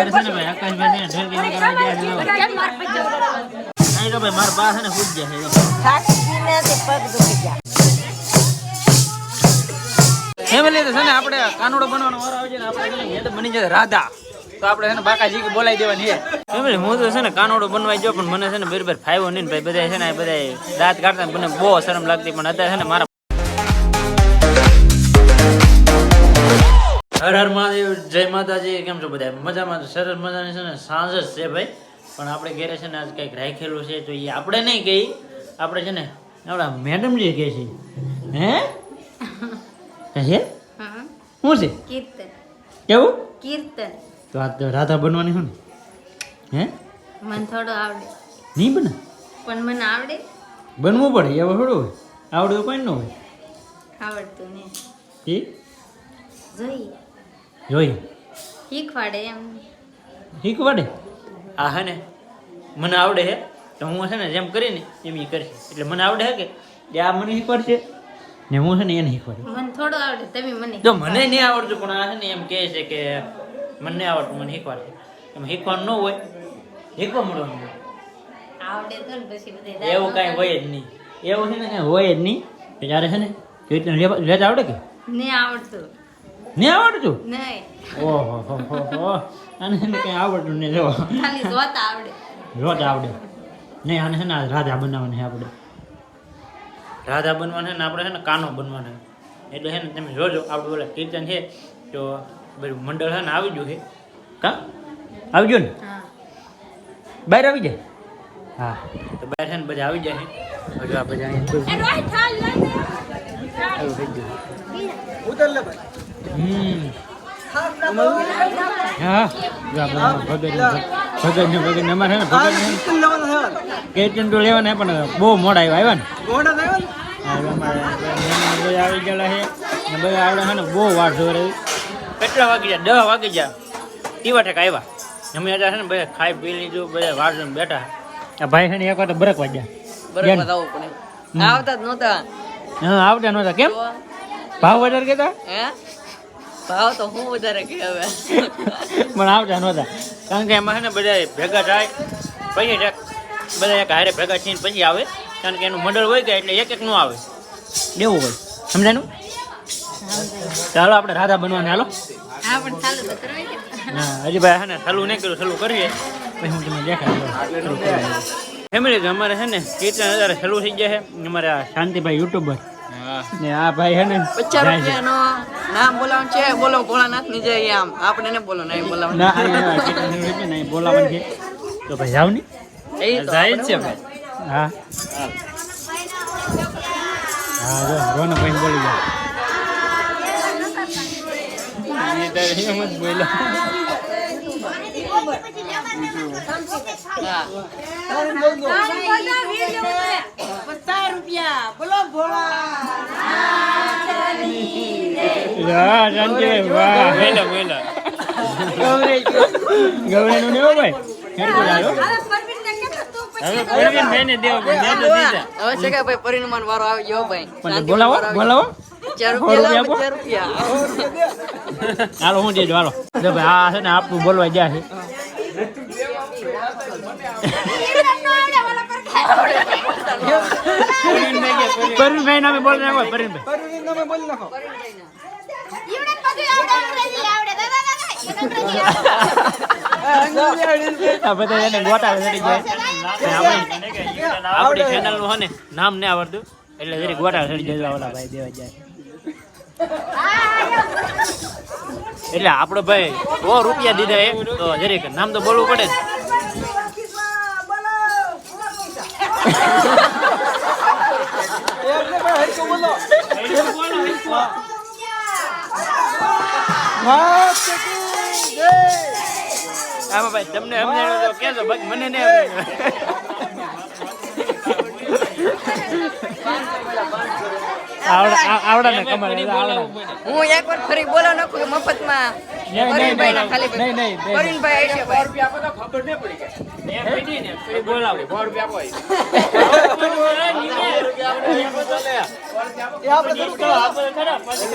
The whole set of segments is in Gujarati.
અમારે છે ને ભાઈ આકાશભાઈ છે ને ઢેલકી નીકળવા ગયા છે ભાઈ મારા બા છે ને પૂજ ગયા છે થાકીને તે પગ દુખી ગયા ફેમિલી તો છે ને આપણે કાનુડો બનવાનો વારો આવે છે ને આપણે હેડ બની જાય રાધા તો આપણે છે ને બાકાજી કે બોલાવી દેવાની છે ફેમિલી હું તો છે ને કાનુડો બનવાઈ ગયો પણ મને છે ને બરાબર ફાવ્યો નહીં ભાઈ બધા છે ને બધા દાંત કાઢતા મને બહુ શરમ લાગતી પણ અત્યારે છે ને મારા હર હર મહાદેવ જય માતાજી કેમ છો બધા? મજામાં સરસ મજાની છે ને સાંજ જ છે ભાઈ. પણ આપણે ઘેરે છે ને આજ કંઈક રાખેલું છે તો એ આપણે નહીં કહી. આપણે છે ને આપણા મેડમજી કહે છે. હે? કહે છે? શું છે? કીર્તન. કેવું કીર્તન. તો આ તો રાધા બનવાની શું ને. હે? મને થોડો આવડે. નહીં બને? પણ મને આવડે? બનવું પડે એવું થોડું હોય. આવડતું કોઈ ન હોય. આવડતું ને એ? જોઈએ. જોઈએ શીખવાડે એમ. શીખવાડે આ હે ને મને આવડે હે. તો હું છે ને જેમ કરીને એમ એ કરશે. એટલે મને આવડે હે કે? જે આ મને શીખવાડશે? ને હું છે ને એને શીખવાડે. મને થોડો આવડે તમે મને જો મને નહીં આવડતું પણ આ છે ને એમ કહે છે કે મને નહીં આવડતું મને શીખવાડશે એમ શીખવાનું ન હોય શીખવા મળવાનું આવડે તો ને પછી બધે એવું કાંઈ હોય જ નહીં. એવું છે ને હોય જ નહીં. જયારે છે ને કીર્તન લેતા આવડે કે? નહીં આવડતું. નહીં આવડતું? નહીં. ઓહો અને હો હો. છે ને આવડતું નહીં જો. ખાલી જોત આવડે. જોત આવડે. નહીં આને છે ને રાધા બનાવવાની છે આપણે. રાધા બનવાના છે ને આપણે છે ને કાનો બનવાના એટલે છે ને તમે જોજો આપણું ઓલા કીર્તન છે તો બધું મંડળ છે ને આવી ગયું છે. કા? આવી ગયું ને? બહાર આવી જાય? હા. તો બહાર છે ને બધા આવી જાય હજુ આ બધા ઉતર લે હમ હા ભગત ને ભગત ને અમારે ભગત ને તો લેવાના પણ બહુ મોડા આવ્યા આવ્યા ને હા, આવી ગયેલા છે ને બધા આવડે છે ને બહુ વાર જોઈ રહી કેટલા વાગી ગયા દસ વાગી ગયા કેવા ટેક આવ્યા અમે અત્યારે છે ને બધા ખાઈ પી લીધું બધા વાર જોઈને બેઠા આ ભાઈ છે ને એક વાર બરક વાગ્યા બરાબર આવવું પડે આવતા જ નહોતા. હા આવતા નહોતા. કેમ? ભાવ વધારે કહેતા? હે? ભાવ તો હું વધારે કે હવે પણ આવતા નહોતા કારણ કે એમાં છે ને બધા ભેગા થાય પછી બધા એક હારે ભેગા થઈને પછી આવે. કારણ કે એનું મંડળ હોય કે એટલે એક એક નું આવે. દેવું હોય. સમજાયું ચાલો આપણે રાધા બનવાને હાલો. હા પણ ચાલુ તો કરવી ને હા હજી ભાઈ હે ને સલું નહીં કર્યું સલું કરીએ. પછી હું તમને દેખાડું ફેમિલી અમારે છે ને કીર્તન અત્યારે સલું થઈ ગયા છે. અમારે આ શાંતિભાઈ યુટ્યુબર. ને આ ભાઈ છે ને પચાસ રૂપિયાનો નામ બોલાવવાનું છે. બોલો ભોળાનાથની જય આમ. આપણે ને બોલો નહીં બોલાવવાનું ના અહીંયા કીર્તન ચાલુ થઈ ગયું ને અહીં બોલાવવાનું છે. તો ભાઈ જાવ ને. એ જાય છે ભાઈ. હા. હા જો રોનક ભાઈ બોલી જાય એ તો એમ જ બોલ્યો. હા. વાહ બોલો બોલો ગવરેનું ને ભાઈ? હેરકુલ આવ્યો હવે પરવીનભાઈ ને દેવો પણ મેં તો દીધા. હવે છે કે ભાઈ રૂપિયા રૂપિયા રૂપિયા હાલો હું દેજો હાલો. આ છે ને આપણું બોલવા જાય છે. પરવીનભાઈ નામે બોલ નાખો પરવીનભાઈ આ બધા એને ગોટા ચડી જાય આપણી આપણી ચેનલનું છે ને નામ ને આવડતું એટલે જરી ગોટા ચડી જાય ઓલા ભાઈ દેવા જાય એટલે આપણો ભાઈ સો રૂપિયા દીધા એ તો જરીક નામ તો બોલવું પડે ભાઈ તમને સમજાણું તો કહેજો બાકી મને નહીં આવડા આવડા. ને કમાલ હું એક વાર ફરી બોલો નાખું મફતમાં.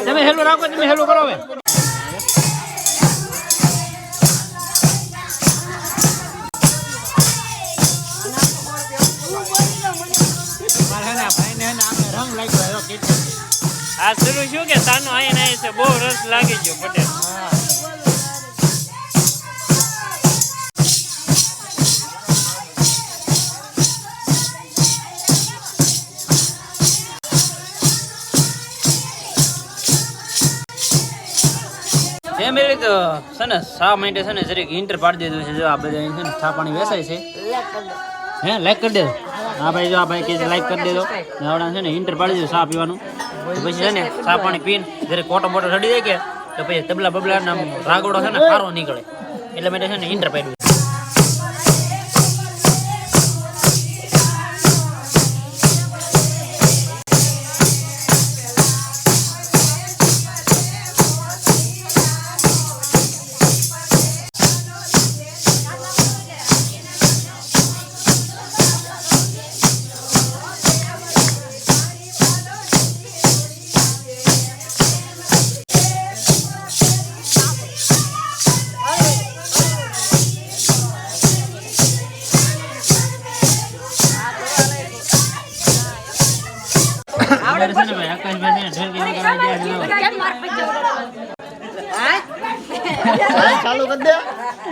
તમે હેલું રાખો તમે હેલું કરો આ શરૂ શું કે તાનો આઈને આવી છે, બહુ રસ લાગી ગયો પટેલ. ફેમિલી તો છે ને, શા માટે છે ને, જરીક ઇન્ટર પાડી દીધું છે, જો આ બધા છે ને ચા પાણી વેચાય છે. હે લાઈક કરી દેજો. હા, ભાઈ, જો આ ભાઈ કે લાઈક કરી દેજો. આવડા છે ને ઇન્ટર પાડી દેજો ચા પીવાનું. પછી છે ને ચા પાણી પીને જ્યારે કોટો મોટો રડી જાય કે, તો પછી તબલા બબલા રાગોડો છે ને સારો નીકળે. એટલે માટે છે ને ઇન્ટર પાડ્યું.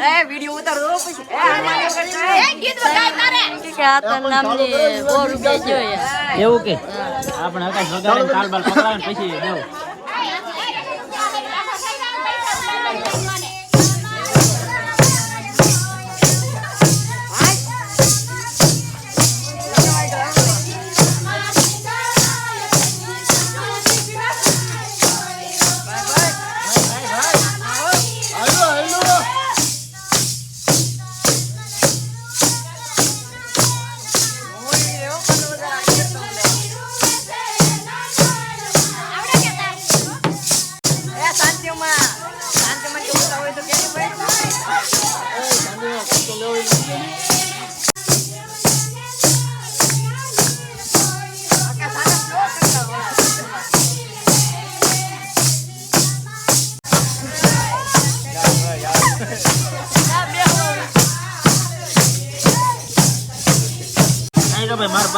એ વિડિયો ઉતાર પછી. એ ગીત વગાડ તારે. કે આ તો નામની સો રૂપિયા જોઈએ એવું કે? આપણે આકાશ વગાડીને તાલ બાલ પકડાવે પછી દેવું.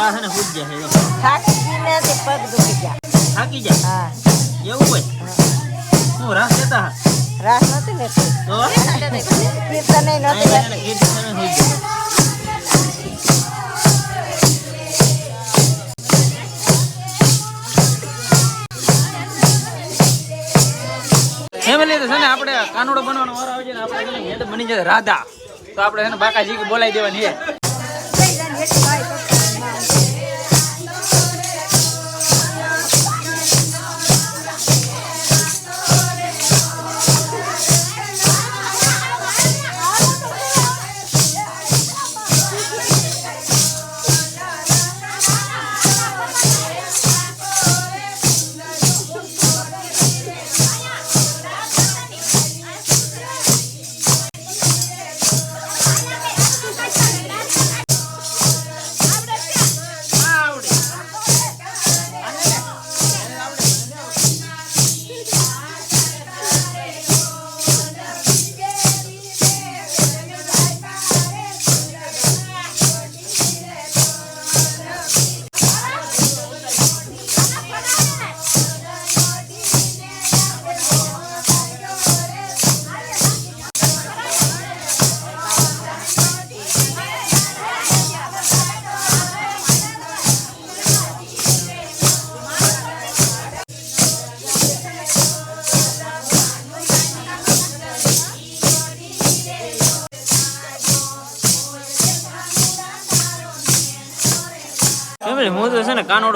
તો ભાઈ ને ફૂટ જાય જો. થાકીને તે પગ દુખી ગયા. થાકી જાય? હા. એવું હોય? હું. રાસ લેતા હા રાસ નથી ને તો? કીર્તન નથી છે કીર્તન છે ને હોઈ જાય. ફેમિલી તો છે ને આપણે કાનુડો બનવાનો વારો આવે છે આપણે હેડ બની જાય રાધા. તો આપણે છે ને બાકાજી બોલાવી દેવાની છે.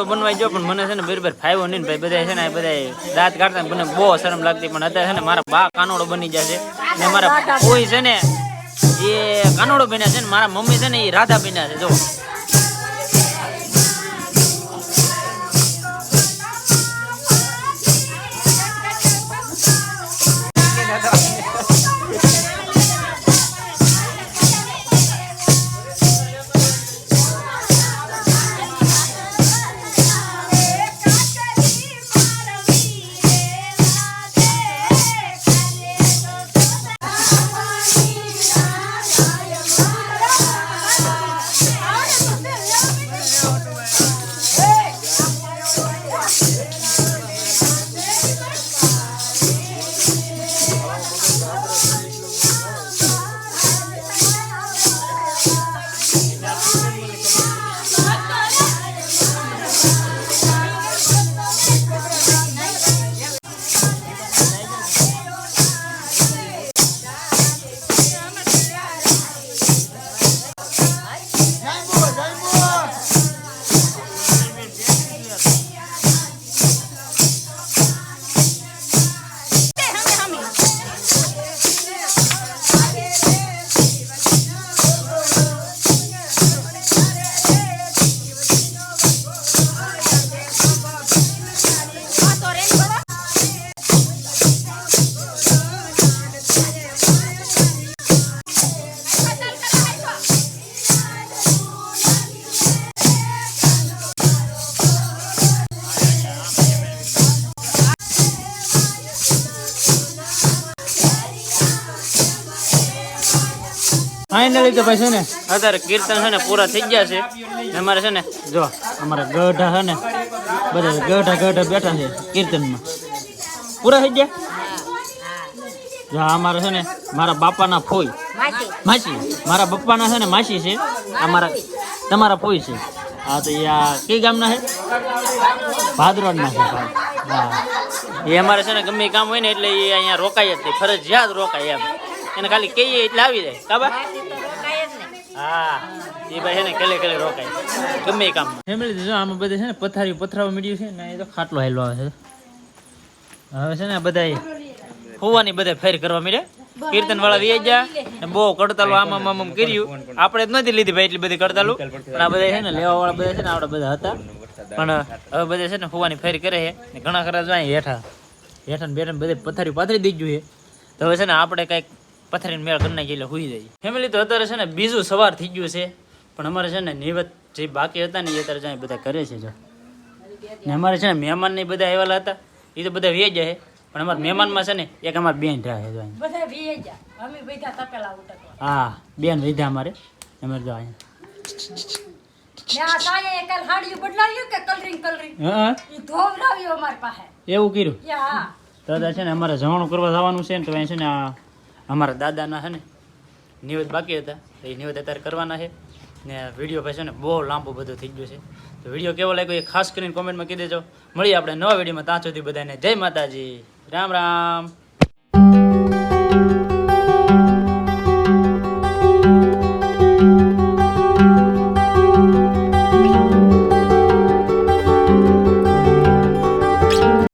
બનવાઈ ગયો પણ મને છે ને બરાબર ફાવ્યો નહીં ભાઈ બધા છે ને આ બધા દાંત કાઢતા મને બહુ શરમ લાગતી, પણ અત્યારે છે ને મારા બા કાનોડો બની જશે ને મારા કોઈ છે ને એ કાનોડો બન્યા છે ને મારા મમ્મી છે ને એ રાધા બન્યા છે, જો. ફાઇનલી તો ભાઈ છે ને અત્યારે કીર્તન છે ને પૂરા થઈ ગયા છે. ને અમારે છે ને જો અમારા ગઢા છે ને બધા ગઢા ગઢા બેઠા છે કીર્તનમાં. પૂરા થઈ ગયા? જો અમારે છે ને મારા બાપાના ફોઈ. માસી. મારા પપ્પાના છે ને માસી છે. અમારા તમારા ફોઈ છે. હા તો એ આ કઈ ગામના છે? ભાદરોડના છે હા. એ અમારે છે ને ગમે કામ હોય ને એટલે એ અહીંયા રોકાય જ નહીં ફરજિયાત રોકાય એમ. એને ખાલી કહીએ એટલે આવી જાય. કાબા હા, એ ભાઈ છે ને કેલે કેલે રોકાય. ગમે કામ ફેમિલી જો, આમાં બધે છે ને પથારી, પથરાવા મળ્યું છે ને એ તો ખાટલો હેલો આવે છે. હવે છે ને બધા હોવાની બધા ફેર કરવા મળ્યા કીર્તન વાળા વી ગયા, ને બહુ કડતાલો આમ આમ કર્યું. આપણે જ નથી લીધી ભાઈ એટલી બધી કડતાલું પણ આ બધા છે ને લેવા વાળા બધા છે ને આપણા બધા હતા. પણ હવે બધા છે ને હોવાની ફેર કરે છે. ઘણા ખરા જો હેઠા હેઠા બેઠા બધે પથારી પાથરી દીધું છે તો હવે છે ને આપણે કંઈક પથારીને મેળ કરી નાખી એટલે હુઈ જાય. ફેમિલી તો અત્યારે છે ને બીજું સવાર થઈ ગયું છે પણ અમારે છે ને નિવત જે બાકી હતા ને એ અત્યારે જાય બધા કરે છે જો. ને અમારે છે ને મહેમાન ને બધા આવેલા હતા એ તો બધા વેજ જાય પણ અમારા મહેમાનમાં છે ને એક અમારા બેન રહ્યા છે બધા વીએ અમે બધા તપેલા ઉટકવા હા બેન રીધા અમારે અમારે જો અહીંયા. એવું કર્યું? દાદા છે ને અમારે જવાનું કરવા જવાનું છે ને તો અહીં છે ને આ અમારા દાદાના છે ને, નિવેદ બાકી હતા. તો એ નિવેદ અત્યારે કરવાના છે. ને વીડિયો પછી છે ને બહુ લાંબો બધો થઈ ગયો છે. તો વીડિયો કેવો લાગ્યો એ ખાસ કરીને કોમેન્ટમાં કહી દેજો મળીએ આપણે નવા વિડીયોમાં. ત્યાં સુધી બધાને જય માતાજી. રામ રામ.